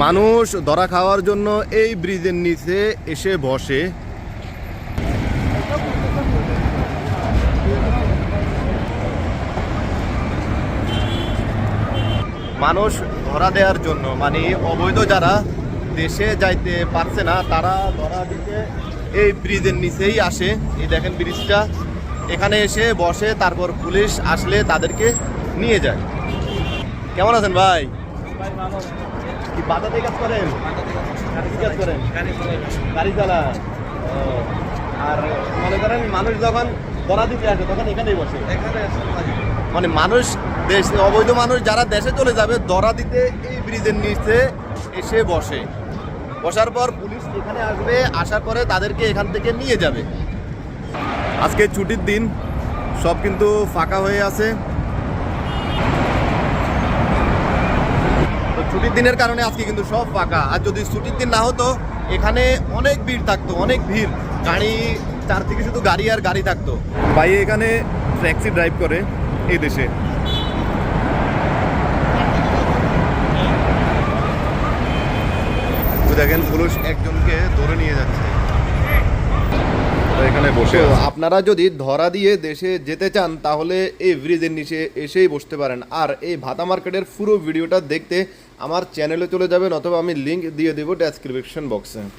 মানুষ ধরা খাওয়ার জন্য এই ব্রিজের নিচে এসে বসে। মানুষ ধরা দেওয়ার জন্য মানে অবৈধ যারা দেশে যাইতে পারছে না, তারা ধরা দিতে এই ব্রিজের নিচেই আসে। এই দেখেন ব্রিজটা। এখানে এসে বসে, তারপর পুলিশ আসলে তাদেরকে নিয়ে যায়। কেমন আছেন ভাই? বাজাতে কাজ করেন? কাজ করেন? গাড়ি চালান আর মনে করেন মানুষ যখন ধরা দিতে আসে তখন এখানেই বসে। মানে মানুষ দেশ অবৈধ মানুষ যারা দেশে চলে যাবে দরা দিতে এই ব্রিজের নিচে এসে বসে। বসার পর পুলিশ এখানে আসবে আসার পরে তাদেরকে এখান থেকে নিয়ে যাবে। আজকে ছুটির দিন সব কিন্তু ফাঁকা হয়ে আছে। ছুটির দিনের কারণে আজকে কিন্তু সব ফাঁকা। আর যদি ছুটির দিন না হতো এখানে অনেক ভিড় থাকতো অনেক ভিড়। গাড়ি চার থেকে শুধু গাড়ি আর গাড়ি থাকতো। ভাই এখানে ট্যাক্সি ড্রাইভ করে এই দেশে। দেখেন পুরুষ একজনকে ধরে নিয়ে যাচ্ছে। এখানে বসে আপনারা যদি ধরা দিয়ে দেশে যেতে চান তাহলে এই ব্রিজের নিচে এসেই বসতে পারেন। আর এই ভাতা মার্কেটের পুরো ভিডিওটা দেখতে আমার চ্যানেলে চলে যাবেন অথবা আমি লিঙ্ক দিয়ে দেবো ডেসক্রিপশন বক্সে